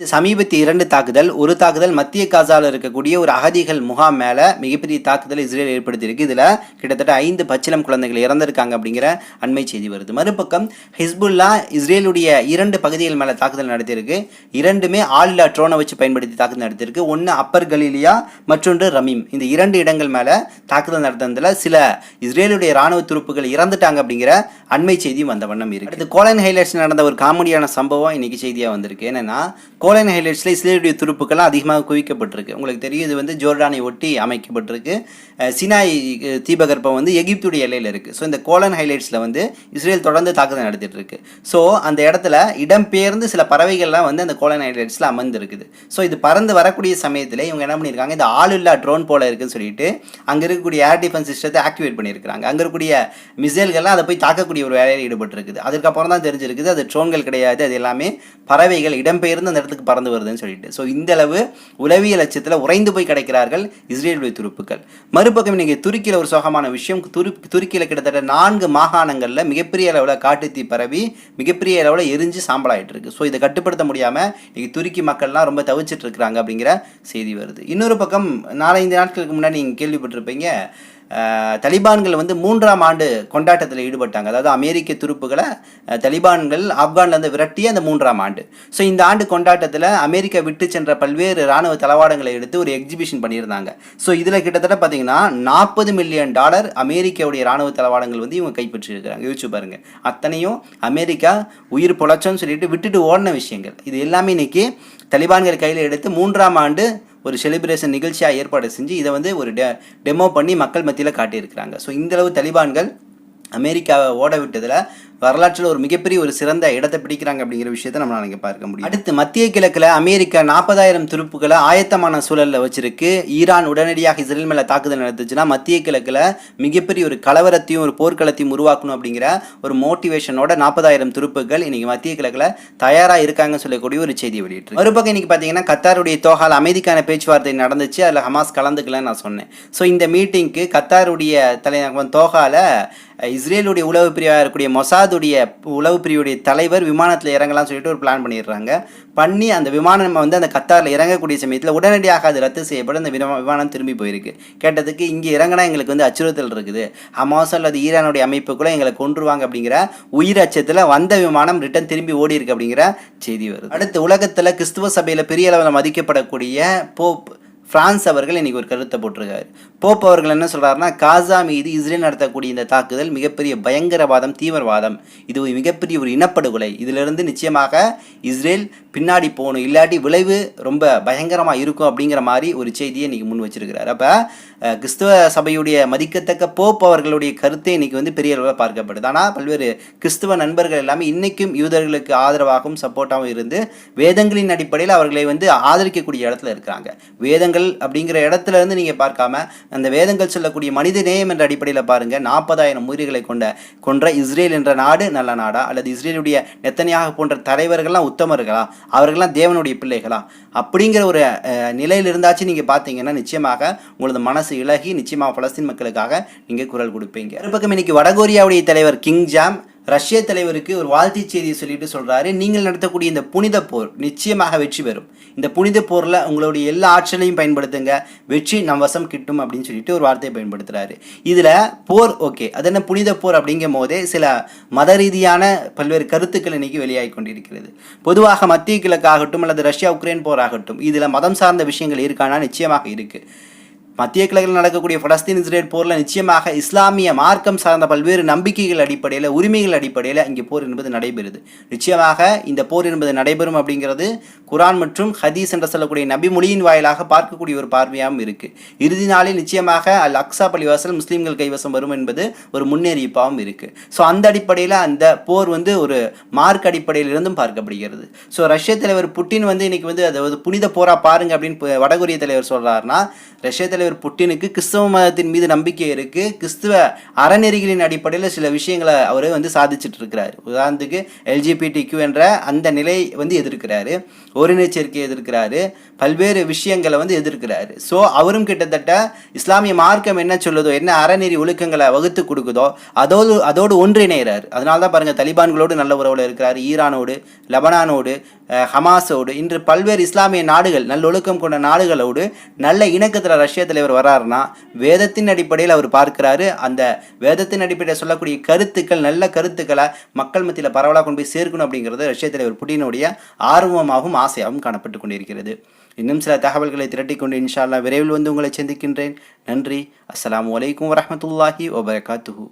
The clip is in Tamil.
சமீபத்திய இரண்டு தாக்குதல் ஒரு தாக்குதல் மத்திய காசாவில் இருக்கக்கூடிய ஒரு அகதிகள் முகாம் மேலே மிகப்பெரிய தாக்குதல் இஸ்ரேல் ஏற்படுத்தியிருக்கு. இதில் கிட்டத்தட்ட ஐந்து பச்சிலம் குழந்தைகள் இறந்திருக்காங்க அப்படிங்கிற அண்மை செய்தி வருது. மறுபக்கம் ஹிஸ்புல்லா இஸ்ரேலுடைய இரண்டு பகுதிகள் மேலே தாக்குதல் நடத்தியிருக்கு. இரண்டுமே ஆளில்லா ட்ரோனை வச்சு பயன்படுத்தி தாக்குதல் நடத்தியிருக்கு. ஒன்று அப்பர் கலீலியா மற்றொன்று ரமீம். இந்த இரண்டு இடங்கள் மேலே தாக்குதல் நடத்தினதில் சில இஸ்ரேலுடைய ராணுவ துருப்புகள் இறந்துட்டாங்க அப்படிங்கிற அண்மை செய்தி வந்த வண்ணம் இருக்கு. அடுத்து கோலன் ஹைலைட்ஸ் நடந்த ஒரு காமெடியான சம்பவம் இன்னைக்கு செய்தியாக வந்திருக்கு. என்னன்னா கோலன் ஹைலைட்ஸில் இஸ்ரேலுடைய துருப்புக்கள்லாம் அதிகமாக குவிக்கப்பட்டிருக்கு. உங்களுக்கு தெரியும் இது வந்து ஜோர்டானை ஒட்டி அமைக்கப்பட்டிருக்கு. சினாய் தீபகற்பம் வந்து எகிப்துடைய எல்லையில் இருக்குது ஸோ இந்த கோலன் ஹைலைட்ஸில் வந்து இஸ்ரேல் தொடர்ந்து தாக்குதல் நடத்திட்டு இருக்கு. ஸோ அந்த இடத்துல இடம்பெயர்ந்து சில பறவைகள்லாம் வந்து அந்த கோலன் ஹைலைட்ஸில் அமர்ந்திருக்குது. ஸோ இது பறந்து வரக்கூடிய சமயத்தில் இவங்க என்ன பண்ணியிருக்காங்க இந்த ஆளில்லா ட்ரோன் போல இருக்குன்னு சொல்லிட்டு அங்கே இருக்கக்கூடிய ஏர் டிஃபென்ஸ் சிஸ்டத்தை ஆக்டிவேட் பண்ணியிருக்காங்க அங்கே இருக்கக்கூடிய மிசைல்கள்லாம் அதை போய் தாக்கக்கூடிய ஒரு வேலையில் ஈடுபட்டிருக்குது. அதுக்கப்புறம் தான் தெரிஞ்சிருக்குது அது ட்ரோன்கள் கிடையாது அது எல்லாமே பறவைகள் இடம்பெயர்ந்து அந்த இடத்துக்கு பறந்து வருதுன்னு சொல்லிட்டு. ஸோ இந்த அளவு உளவியல் அச்சத்தில் உறைந்து போய் கிடைக்கிறார்கள் இஸ்ரேலுடைய துருப்புக்கள். மறுபக்கம் நீங்கள் துருக்கியில் ஒரு சோகமான விஷயம். துரு துருக்கியில் கிட்டத்தட்ட நான்கு மாகாணங்களில் மிகப்பெரிய அளவில் காட்டுத்தீ பரவி மிகப்பெரிய அளவில் எரிஞ்சு சாம்பலாயிட்டு இருக்கு ஸோ இதை கட்டுப்படுத்த முடியாமல் இன்னைக்கு துருக்கி மக்கள்லாம் ரொம்ப தவிச்சிட்டு இருக்கிறாங்க அப்படிங்கிற செய்தி வருது. இன்னொரு பக்கம் நாலஞ்சு நாட்களுக்கு முன்னாடி நீங்கள் கேள்விப்பட்டிருப்பீங்க தலிபான்கள் வந்து மூன்றாம் ஆண்டு கொண்டாட்டத்தில் ஈடுபட்டாங்க. அதாவது அமெரிக்க துருப்புகளை தலிபான்கள் ஆப்கான்லேருந்து விரட்டிய அந்த மூன்றாம் ஆண்டு. ஸோ இந்த ஆண்டு கொண்டாட்டத்தில் அமெரிக்கா விட்டு சென்ற பல்வேறு இராணுவ தளவாடங்களை எடுத்து ஒரு எக்ஸிபிஷன் பண்ணியிருந்தாங்க. ஸோ இதில் கிட்டத்தட்ட பார்த்தீங்கன்னா நாற்பது மில்லியன் டாலர் அமெரிக்காவுடைய இராணுவ தளவாடங்கள் வந்து இவங்க கைப்பற்றியிருக்கிறாங்க. யோசிச்சு பாருங்கள் அத்தனையும் அமெரிக்கா உயிர் பொழைச்சோன்னு சொல்லிட்டு விட்டுட்டு ஓடின விஷயங்கள். இது எல்லாமே இன்னைக்கு தலிபான்கள் கையில் எடுத்து மூன்றாம் ஆண்டு ஒரு செலிப்ரேஷன் நிகழ்ச்சியாக ஏற்பாடு செஞ்சு இதை வந்து ஒரு டெ டெமோ பண்ணி மக்கள் மத்தியில் காட்டியிருக்கிறாங்க. ஸோ இந்தளவு தலிபான்கள் அமெரிக்காவை ஓட விட்டதில் வரலாற்றில் ஒரு மிகப்பெரிய ஒரு சிறந்த இடத்தை பிடிக்கிறாங்க அப்படிங்கிற விஷயத்தை நம்ம நாளைக்கு பார்க்க முடியும். அடுத்து மத்திய கிழக்கில் அமெரிக்கா நாற்பதாயிரம் துருப்புகளை ஆயத்தமான சூழலில் வச்சிருக்கு. ஈரான் உடனடியாக இஸ்ரேல் மேலே தாக்குதல் நடத்துச்சுன்னா மத்திய கிழக்கில் மிகப்பெரிய ஒரு கலவரத்தையும் ஒரு போர்க்களத்தையும் உருவாக்கணும் அப்படிங்கிற ஒரு மோட்டிவேஷனோட நாற்பதாயிரம் துருப்புகள் இன்னைக்கு மத்திய கிழக்கில் தயாராக இருக்காங்கன்னு சொல்லக்கூடிய ஒரு செய்தி வெளியிட்டு மறுபக்கம் இன்னைக்கு பார்த்தீங்கன்னா கத்தாருடைய தோகால் அமைதிக்கான பேச்சுவார்த்தை நடந்துச்சு. அதில் ஹமாஸ் கலந்துக்கலன்னு நான் சொன்னேன். ஸோ இந்த மீட்டிங்க்கு கத்தாருடைய தலைநகரம் தோகால இஸ்ரேலுடைய உளவு பிரிவாக இருக்கக்கூடிய மொசாத் மொசாதுடைய உளவு பிரிவுடைய தலைவர் விமானத்தில் இறங்கலாம்னு சொல்லிட்டு ஒரு பிளான் பண்ணிடுறாங்க. பண்ணி அந்த விமானம் வந்து அந்த கத்தாரில் இறங்கக்கூடிய சமயத்தில் உடனடியாக அது ரத்து செய்யப்பட்டு அந்த விமா- விமானம் திரும்பி போயிருக்கு. கேட்டதுக்கு இங்கே இறங்கினா எங்களுக்கு வந்து அச்சுறுத்தல் இருக்குது. ஹமாஸ் அல்லது ஈரானுடைய அமைப்புக்குள்ளே எங்களை கொன்றுவாங்க அப்படிங்கிற உயிர் அச்சத்தில் வந்த விமானம் ரிட்டன் திரும்பி ஓடி இருக்கு அப்படிங்கிற செய்தி வருது. அடுத்து உலகத்தில் கிறிஸ்துவ சபையில் பெரிய அளவில் மதிக்கப்படக்கூடிய போப் பிரான்ஸ் அவர்கள் இன்னைக்கு ஒரு கருத்தை போட்டிருக்காரு. போப் அவர்கள் என்ன சொல்கிறாருன்னா காசா மீது இஸ்ரேல் நடத்தக்கூடிய இந்த தாக்குதல் மிகப்பெரிய பயங்கரவாதம் தீவிரவாதம். இது ஒரு மிகப்பெரிய ஒரு இனப்படுகொலை. இதிலிருந்து நிச்சயமாக இஸ்ரேல் பின்னாடி போகணும். இல்லாட்டி விளைவு ரொம்ப பயங்கரமாக இருக்கும் அப்படிங்கிற மாதிரி ஒரு செய்தியை இன்னைக்கு முன் வச்சிருக்கிறார். அப்போ கிறிஸ்துவ சபையுடைய மதிக்கத்தக்க போப் அவர்களுடைய கருத்தை இன்னைக்கு வந்து பெரிய அளவில் பார்க்கப்படுது. ஆனால் பல்வேறு கிறிஸ்துவ நண்பர்கள் எல்லாமே இன்றைக்கும் யூதர்களுக்கு ஆதரவாகவும் சப்போர்ட்டாகவும் இருந்து வேதங்களின் அடிப்படையில் அவர்களை வந்து ஆதரிக்கக்கூடிய இடத்துல இருக்கிறாங்க. வேதங்கள் அப்படிங்கிற இடத்துல இருந்து நீங்கள் பார்க்காம அந்த வேதங்கள் சொல்லக்கூடிய மனித நேயம் என்ற அடிப்படையில் பாருங்க. நாற்பதாயிரம் உயிர்களை கொண்ட கொன்ற இஸ்ரேல் என்ற நாடு நல்ல நாடா? அல்லது இஸ்ரேலுடைய நெத்தனியாக போன்ற தலைவர்கள்லாம் உத்தமர்களா? அவர்கள்லாம் தேவனுடைய பிள்ளைகளா? அப்படிங்கிற ஒரு நிலையில் இருந்தாச்சு நீங்கள் பார்த்தீங்கன்னா நிச்சயமாக உங்களது மனசு இலகி நிச்சயமாக பலஸ்தீன் மக்களுக்காக நீங்கள் குரல் கொடுப்பீங்க. ஒரு பக்கம் இன்னைக்கு வடகொரியாவுடைய தலைவர் கிங் ஜாம் ரஷ்ய தலைவருக்கு ஒரு வாழ்த்து செய்தியை சொல்லிட்டு சொல்கிறாரு நீங்கள் நடத்தக்கூடிய இந்த புனித போர் நிச்சயமாக வெற்றி பெறும். இந்த புனித போரில் உங்களுடைய எல்லா ஆற்றலையும் பயன்படுத்துங்க. வெற்றி நம் வசம் கிட்டும் அப்படின்னு சொல்லிட்டு ஒரு வார்த்தையை பயன்படுத்துகிறாரு இதில் போர் ஓகே அது என்ன புனித போர் அப்படிங்கும் போதே சில மத ரீதியான பல்வேறு கருத்துக்கள் இன்னைக்கு வெளியாகி கொண்டிருக்கிறது. பொதுவாக மத்திய கிழக்காகட்டும் அல்லது ரஷ்யா உக்ரைன் போராகட்டும் இதில் மதம் சார்ந்த விஷயங்கள் இருக்கானா? நிச்சயமாக இருக்குது மத்திய கிழக்கில் நடக்கக்கூடிய பலஸ்தீன் இஸ்ரேல் போரில் நிச்சயமாக இஸ்லாமிய மார்க்கம் சார்ந்த பல்வேறு நம்பிக்கைகள் அடிப்படையில் உரிமைகள் அடிப்படையில் இங்கே போர் என்பது நடைபெறுது. நிச்சயமாக இந்த போர் என்பது நடைபெறும் அப்படிங்கிறது குரான் மற்றும் ஹதீஸ் என்று சொல்லக்கூடிய நபி மொழியின் வாயிலாக பார்க்கக்கூடிய ஒரு பார்வையாகவும் இருக்குது இறுதி நாளில் நிச்சயமாக அல் அக்ஸா பள்ளிவாசல் முஸ்லீம்கள் கைவசம் வரும் என்பது ஒரு முன்னேறிப்பாகவும் இருக்குது ஸோ அந்த அடிப்படையில் அந்த போர் வந்து ஒரு மார்க் அடிப்படையில் இருந்தும் பார்க்கப்படுகிறது. ஸோ ரஷ்ய தலைவர் புட்டின் வந்து இன்னைக்கு வந்து அதை புனித போராக பாருங்க அப்படின்னு வடகொரிய தலைவர் சொல்கிறாருன்னா ரஷ்ய தலைவர் தலைவர் புட்டினுக்கு கிறிஸ்தவ மதத்தின் மீது நம்பிக்கை இருக்குது கிறிஸ்துவ அறநெறிகளின் அடிப்படையில் சில விஷயங்களை அவர் வந்து சாதிச்சுட்டு இருக்கிறார் உதாரணத்துக்கு எல்ஜிபிடி என்ற அந்த நிலை வந்து எதிர்க்கிறாரு. ஓரின எதிர்க்கிறாரு. பல்வேறு விஷயங்களை வந்து எதிர்க்கிறாரு. ஸோ அவரும் கிட்டத்தட்ட இஸ்லாமிய மார்க்கம் என்ன சொல்லுதோ என்ன அறநெறி ஒழுக்கங்களை வகுத்து கொடுக்குதோ அதோடு அதோடு ஒன்றிணைகிறார். அதனால தான் பாருங்க தலிபான்களோடு நல்ல உறவில் இருக்கிறார். ஈரானோடு லெபனானோடு ஹமாஸோடு இன்று பல்வேறு இஸ்லாமிய நாடுகள் நல்ல ஒழுக்கம் கொண்ட நாடுகளோடு நல்ல இணக்கத்தில் ரஷ்யத்தில் தலைவர் வராருன்னா வேதத்தின் அடிப்படையில் அவர் பார்க்கிறாரு. அந்த வேதத்தின் அடிப்படையில் சொல்லக்கூடிய கருத்துக்கள் நல்ல கருத்துக்களை மக்கள் மத்தியில் பரவலாக கொண்டு போய் சேர்க்கணும் அப்படிங்கிறது ரஷ்ய தலைவர் புட்டினுடைய ஆர்வமாகவும் ஆசையாகவும் காணப்பட்டு கொண்டிருக்கிறது. இன்னும் சில தகவல்களை திரட்டி கொண்டு இன்ஷால்லா விரைவில் வந்து உங்களை சந்திக்கின்றேன். நன்றி. அஸ்லாம் வலைக்கம் வரமத்துல்லாஹி வபரகாத்துஹு.